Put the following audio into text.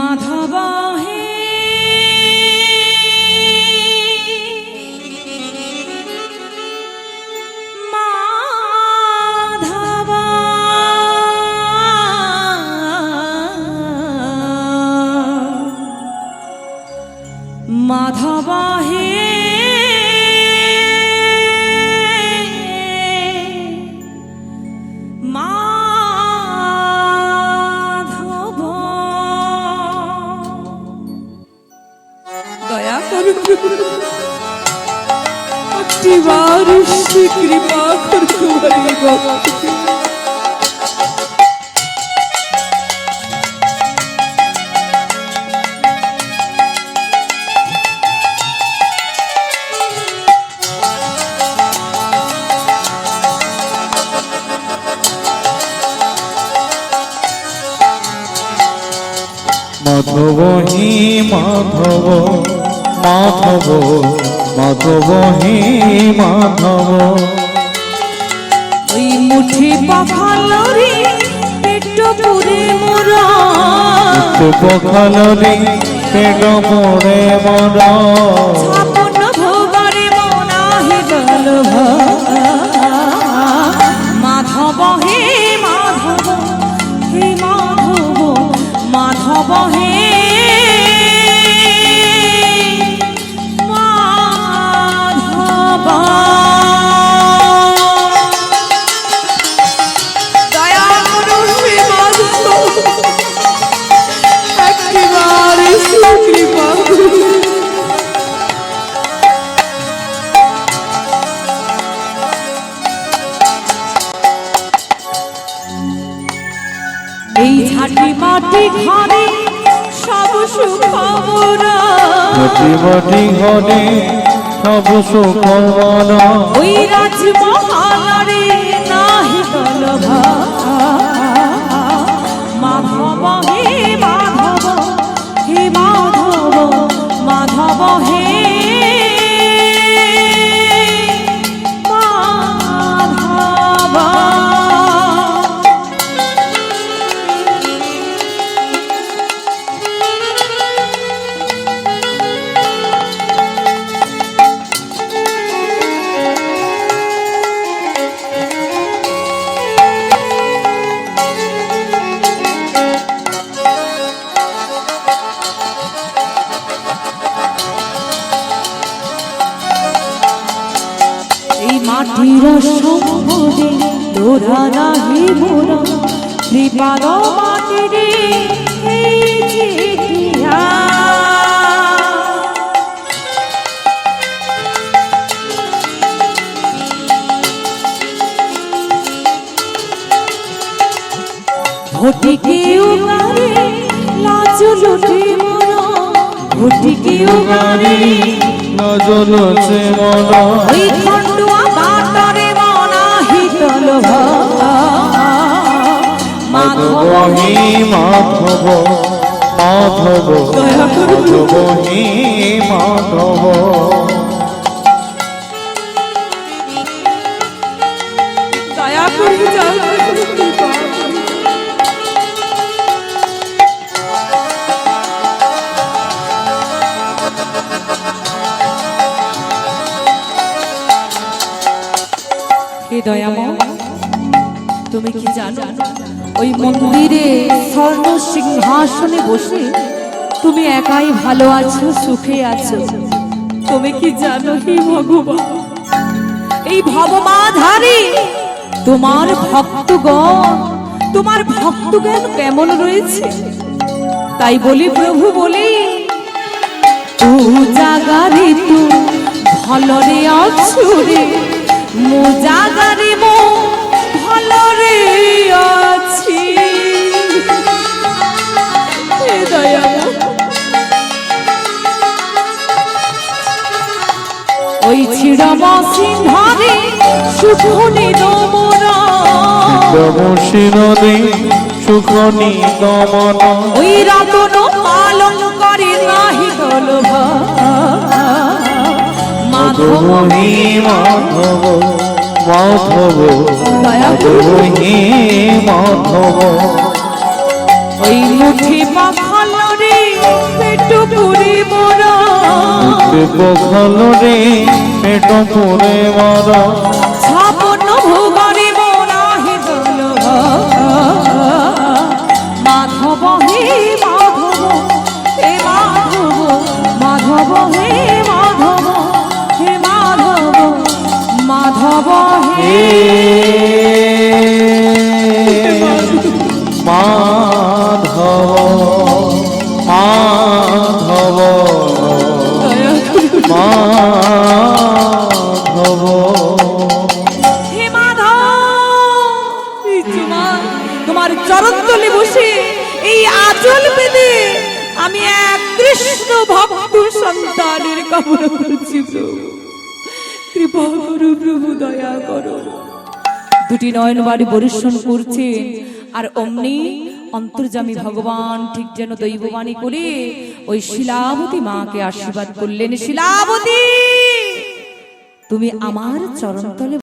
মাধব হে দয়া করুন একটিবার শ্রী কৃপা করুন হরি মাধব হি মাধব মাধব মাধব হি মাধব। ওই মুঠি পখালরে পেট পুরে মোরা। পখালরে পেট মোড়ে মর। হে মাধব হে মাধব মাধব হে এই ঝাঁটি মাটি ঘরে সব সুখ মোরা মতি মতি ঘরে সব মন ওই রাজমহলরে নাহি দলভ। মাধব হে মাধব হে মাধব মাধব হে মাটির সম্পদে তোরা নাহি মোরা। কৃপাল মাটিরে এই চিঠিয়া ভটিকে উগারে লাজ লুটে মোরা ভটিকে উগারে নজল মন। হি মাধব মাধব মাধব। হি মাধব দয়া তুমি কি জানো ওই মন্দিরে স্বর্ণ সিংহাসনে বসে তুমি একাই ভালো আছো, সুখে আছো। তুমি কি জানো হে ভগবান? এই ভবমাধারে, তোমার ভক্তগণ তোমার ভক্তগণ কেমন রয়েছে? তাই বলি প্রভু, বলি জাগারে তু ভলরে অছু রে মু জাগারে মো ছিড়ম সিংহারে সুখ নিদ মোরা শিরনে সুখ নিগমন ওই রতন পালন করে নাহি দলভ মাধব হি মাধব মাধব। হে ওই মুঠি পাখালো রে পেট পুরি মোরা। দেব রে পেট পুরে মর। ছাপন ভোগরে মোরা হে দল মাধব হে মাধব হে মাধব মাধব হে মাধব হে মাধব মাধব হে কামনা করছি প্রভু। কৃপা করো প্রভু, দয়া করো। দুটি নয়ন বাড়ি পরিশ্রম করছে, আর অমনি অন্তর্জামী ভগবান ঠিক যেন দৈববাণী করে ওই শিলাবতী মাকে আশীর্বাদ করলেন। শিলাবতী, তুমি আমার চরণতলে